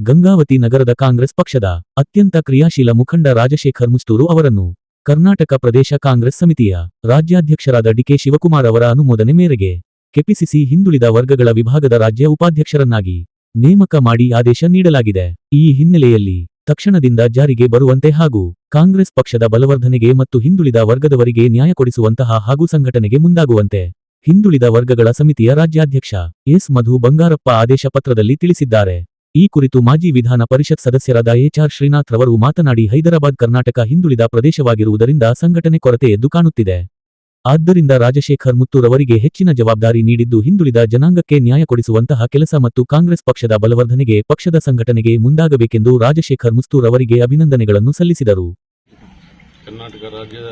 ಗಂಗಾವತಿ ನಗರದ ಕಾಂಗ್ರೆಸ್ ಪಕ್ಷದ ಅತ್ಯಂತ ಕ್ರಿಯಾಶೀಲ ಮುಖಂಡ ರಾಜಶೇಖರ್ ಮುಸ್ತೂರು ಅವರನ್ನು ಕರ್ನಾಟಕ ಪ್ರದೇಶ ಕಾಂಗ್ರೆಸ್ ಸಮಿತಿಯ ರಾಜ್ಯಾಧ್ಯಕ್ಷರಾದ ಡಿಕೆ ಶಿವಕುಮಾರ್ ಅವರ ಅನುಮೋದನೆ ಮೇರೆಗೆ ಕೆಪಿಸಿಸಿ ಹಿಂದುಳಿದ ವರ್ಗಗಳ ವಿಭಾಗದ ರಾಜ್ಯ ಉಪಾಧ್ಯಕ್ಷರನ್ನಾಗಿ ನೇಮಕ ಮಾಡಿ ಆದೇಶ ನೀಡಲಾಗಿದೆ. ಈ ಹಿನ್ನೆಲೆಯಲ್ಲಿ ತಕ್ಷಣದಿಂದ ಜಾರಿಗೆ ಬರುವಂತೆ ಹಾಗೂ ಕಾಂಗ್ರೆಸ್ ಪಕ್ಷದ ಬಲವರ್ಧನೆಗೆ ಮತ್ತು ಹಿಂದುಳಿದ ವರ್ಗದವರಿಗೆ ನ್ಯಾಯ ಕೊಡಿಸುವಂತಹ ಹಾಗೂ ಸಂಘಟನೆಗೆ ಮುಂದಾಗುವಂತೆ ಹಿಂದುಳಿದ ವರ್ಗಗಳ ಸಮಿತಿಯ ರಾಜ್ಯಾಧ್ಯಕ್ಷ ಎಸ್. ಮಧು ಬಂಗಾರಪ್ಪ ಆದೇಶ ಪತ್ರದಲ್ಲಿ ತಿಳಿಸಿದ್ದಾರೆ. ಈ ಕುರಿತು ಮಾಜಿ ವಿಧಾನ ಪರಿಷತ್ ಸದಸ್ಯರಾದ ಎಚ್ಆರ್ ಶ್ರೀನಾಥ್ ರವರು ಮಾತನಾಡಿ ಹೈದರಾಬಾದ್, ಕರ್ನಾಟಕ ಹಿಂದುಳಿದ ಪ್ರದೇಶವಾಗಿರುವುದರಿಂದ ಸಂಘಟನೆ ಕೊರತೆ ಎದ್ದು ಕಾಣುತ್ತಿದೆ. ಆದ್ದರಿಂದ ರಾಜಶೇಖರ್ ಮುತ್ತೂರವರಿಗೆ ಹೆಚ್ಚಿನ ಜವಾಬ್ದಾರಿ ನೀಡಿದ್ದು ಹಿಂದುಳಿದ ಜನಾಂಗಕ್ಕೆ ನ್ಯಾಯ ಕೊಡಿಸುವಂತಹ ಕೆಲಸ ಮತ್ತು ಕಾಂಗ್ರೆಸ್ ಪಕ್ಷದ ಬಲವರ್ಧನೆಗೆ ಪಕ್ಷದ ಸಂಘಟನೆಗೆ ಮುಂದಾಗಬೇಕೆಂದು ರಾಜಶೇಖರ್ ಮುಸ್ತೂರ್ ಅವರಿಗೆ ಅಭಿನಂದನೆಗಳನ್ನು ಸಲ್ಲಿಸಿದರು. ಕರ್ನಾಟಕ ರಾಜ್ಯದ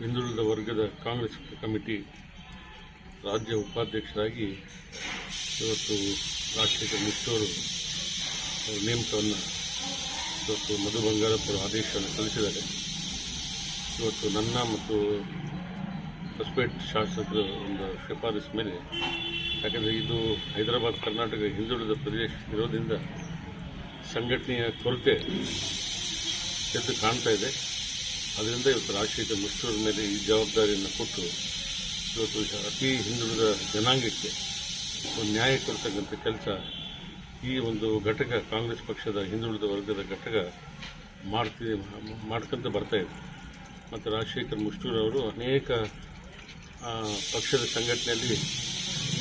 ಹಿಂದುಳಿದ ವರ್ಗದ ಕಾಂಗ್ರೆಸ್ ಕಮಿಟಿ ರಾಜ್ಯ ಉಪಾಧ್ಯಕ್ಷರಾಗಿ ಇವತ್ತು ರಾಷ್ಟ್ರೀಯ ಮುಖ್ಯವರು ನೇಮಕವನ್ನು ಇವತ್ತು ಮಧು ಬಂಗಾರಪ್ಪ ಆದೇಶವನ್ನು ಸಲ್ಲಿಸಿದ್ದಾರೆ. ಇವತ್ತು ನನ್ನ ಮತ್ತು ಹೊಸಪೇಟ್ ಶಾಸಕರ ಒಂದು ಶಿಫಾರಸ್ ಮೇಲೆ, ಯಾಕಂದರೆ ಇದು ಹೈದರಾಬಾದ್, ಕರ್ನಾಟಕ ಹಿಂದುಳಿದ ಪ್ರದೇಶ ಇರೋದ್ರಿಂದ ಸಂಘಟನೆಯ ಕೊರತೆ ಎದ್ದು ಕಾಣ್ತಾ ಇದೆ. ಅದರಿಂದ ಇವತ್ತು ರಾಜಶೇಖರ್ ಮುಷ್ಟೂರ ಮೇಲೆ ಈ ಜವಾಬ್ದಾರಿಯನ್ನು ಕೊಟ್ಟು ಇವತ್ತು ಅತಿ ಹಿಂದುಳಿದ ಜನಾಂಗಕ್ಕೆ ಒಂದು ನ್ಯಾಯ ಕೊಡ್ತಕ್ಕಂಥ ಕೆಲಸ ಈ ಒಂದು ಘಟಕ, ಕಾಂಗ್ರೆಸ್ ಪಕ್ಷದ ಹಿಂದುಳಿದ ವರ್ಗದ ಘಟಕ ಮಾಡ್ತಿ ಮಾಡ್ಕೊಂತ ಇದೆ. ಮತ್ತು ರಾಜಶೇಖರ್ ಮುಷ್ಟೂರ್ ಅವರು ಅನೇಕ ಪಕ್ಷದ ಸಂಘಟನೆಯಲ್ಲಿ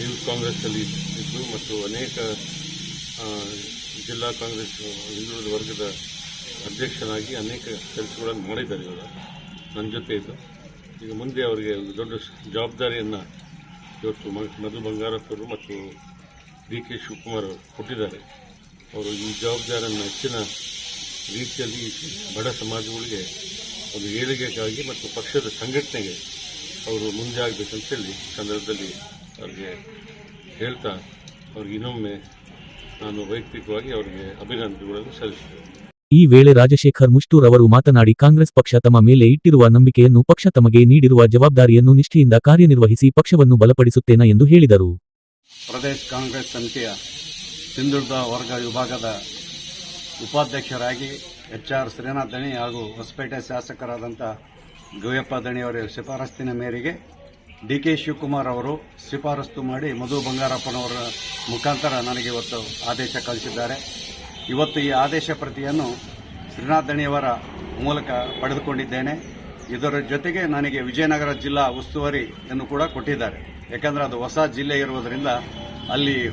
ಯೂತ್ ಕಾಂಗ್ರೆಸ್ಸಲ್ಲಿ ಇದ್ದು ಮತ್ತು ಅನೇಕ ಜಿಲ್ಲಾ ಕಾಂಗ್ರೆಸ್ ಹಿಂದುಳಿದ ವರ್ಗದ ಅಧ್ಯಕ್ಷನಾಗಿ ಅನೇಕ ಕೆಲಸಗಳನ್ನು ಮಾಡಿದ್ದಾರೆ ಇವರು. ನನ್ನ ಜೊತೆ ಇದ್ದು ಈಗ ಮುಂದೆ ಅವರಿಗೆ ಒಂದು ದೊಡ್ಡ ಜವಾಬ್ದಾರಿಯನ್ನು ಇವತ್ತು ಮಧು ಬಂಗಾರಪ್ಪರು ಮತ್ತು ಡಿ ಕೆ ಶಿವಕುಮಾರ್ ಅವರು ಕೊಟ್ಟಿದ್ದಾರೆ. ಅವರು ಈ ಜವಾಬ್ದಾರಿಯನ್ನು ಹೆಚ್ಚಿನ ರೀತಿಯಲ್ಲಿ ಬಡ ಸಮಾಜಗಳಿಗೆ ಒಂದು ಏಳಿಗೆಗಾಗಿ ಮತ್ತು ಪಕ್ಷದ ಸಂಘಟನೆಗೆ ಅವರು ಮುಂದೆ ಆಗಬೇಕಂತ ಹೇಳಿ ಸಂದರ್ಭದಲ್ಲಿ ಅವರಿಗೆ ಹೇಳ್ತಾ, ಅವ್ರಿಗೆ ಇನ್ನೊಮ್ಮೆ ನಾನು ವೈಯಕ್ತಿಕವಾಗಿ ಅವರಿಗೆ ಅಭಿನಂದನೆಗಳನ್ನು ಸಲ್ಲಿಸ್ತೇನೆ ಈ ವೇಳೆ ರಾಜಶೇಖರ್ ಮುಷ್ಟೂರ್ ಅವರು ಮಾತನಾಡಿ ಕಾಂಗ್ರೆಸ್ ಪಕ್ಷ ತಮ್ಮ ಮೇಲೆ ಇಟ್ಟಿರುವ ನಂಬಿಕೆಯನ್ನು ಪಕ್ಷ ತಮಗೆ ನೀಡಿರುವ ಜವಾಬ್ದಾರಿಯನ್ನು ನಿಷ್ಠೆಯಿಂದ ಕಾರ್ಯನಿರ್ವಹಿಸಿ ಪಕ್ಷವನ್ನು ಬಲಪಡಿಸುತ್ತೇನೆ ಎಂದು ಹೇಳಿದರು. ಪ್ರದೇಶ ಕಾಂಗ್ರೆಸ್ ಸಮಿತಿಯ ಹಿಂದುಳಿದ ವರ್ಗ ವಿಭಾಗದ ಉಪಾಧ್ಯಕ್ಷರಾಗಿ ಎಚ್ ಆರ್ ಶ್ರೀನಾಥ್ ದಣಿ ಹಾಗೂ ಹೊಸಪೇಟೆ ಶಾಸಕರಾದಂಥ ಗವಿಯಪ್ಪ ದಣಿಯವರ ಶಿಫಾರಸ್ತಿನ ಮೇರೆಗೆ ಡಿ ಕೆ ಶಿವಕುಮಾರ್ ಅವರು ಶಿಫಾರಸ್ತು ಮಾಡಿ ಮಧು ಬಂಗಾರಪ್ಪನವರ ಮುಖಾಂತರ ನನಗೆ ಇವತ್ತು ಆದೇಶ ಕಳಿಸಿದ್ದಾರೆ. ಇವತ್ತು ಈ ಆದೇಶ ಪ್ರತಿಯನ್ನು ಶ್ರೀನಾಥ್ ದಣಿಯವರ ಮೂಲಕ ಪಡೆದುಕೊಂಡಿದ್ದೇನೆ. ಇದರ ಜೊತೆಗೆ ನನಗೆ ವಿಜಯನಗರ ಜಿಲ್ಲಾ ಉಸ್ತುವಾರಿಯನ್ನು ಕೂಡ ಕೊಟ್ಟಿದ್ದಾರೆ. ಯಾಕಂದರೆ ಅದು ಹೊಸ ಜಿಲ್ಲೆ ಇರುವುದರಿಂದ ಅಲ್ಲಿ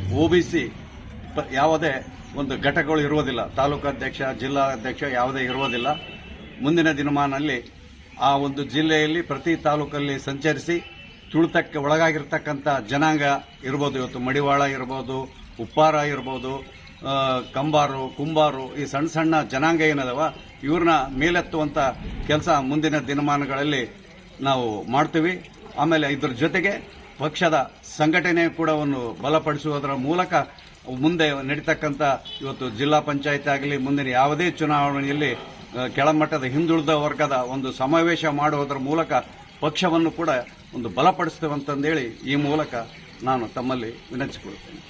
ಪ- ಯಾವುದೇ ಒಂದು ಘಟಕಗಳು ಇರುವುದಿಲ್ಲ. ತಾಲೂಕಾಧ್ಯಕ್ಷ ಅಧ್ಯಕ್ಷ, ಜಿಲ್ಲಾ ಅಧ್ಯಕ್ಷ ಯಾವುದೇ ಇರುವುದಿಲ್ಲ. ಮುಂದಿನ ದಿನಮಾನಲ್ಲಿ ಆ ಒಂದು ಜಿಲ್ಲೆಯಲ್ಲಿ ಪ್ರತಿ ತಾಲೂಕಲ್ಲಿ ಸಂಚರಿಸಿ ತುಳಿತಕ್ಕೆ ಒಳಗಾಗಿರ್ತಕ್ಕಂಥ ಜನಾಂಗ ಇರ್ಬೋದು. ಇವತ್ತು ಮಡಿವಾಳ ಇರ್ಬೋದು, ಉಪ್ಪಾರ ಇರ್ಬೋದು ಕಂಬಾರು, ಕುಂಬಾರು, ಈ ಸಣ್ಣ ಸಣ್ಣ ಜನಾಂಗ ಏನದವ, ಇವ್ರನ್ನ ಮೇಲೆತ್ತುವಂಥ ಕೆಲಸ ಮುಂದಿನ ದಿನಮಾನಗಳಲ್ಲಿ ನಾವು ಮಾಡ್ತೀವಿ. ಆಮೇಲೆ ಇದ್ರ ಜೊತೆಗೆ ಪಕ್ಷದ ಸಂಘಟನೆ ಕೂಡ ಒಂದು ಬಲಪಡಿಸುವುದರ ಮೂಲಕ ಮುಂದೆ ನಡೀತಕ್ಕಂಥ ಇವತ್ತು ಜಿಲ್ಲಾ ಪಂಚಾಯತ್ ಆಗಲಿ, ಮುಂದಿನ ಯಾವುದೇ ಚುನಾವಣೆಯಲ್ಲಿ ಕೆಳಮಟ್ಟದ ಹಿಂದುಳಿದ ವರ್ಗದ ಒಂದು ಸಮಾವೇಶ ಮಾಡುವುದರ ಮೂಲಕ ಪಕ್ಷವನ್ನು ಕೂಡ ಒಂದು ಬಲಪಡಿಸ್ತೇವೆ ಅಂತಂದೇಳಿ ಈ ಮೂಲಕ ನಾನು ತಮ್ಮಲ್ಲಿ ವಿನಂತಿಸಿಕೊಳ್ಳುತ್ತೇನೆ.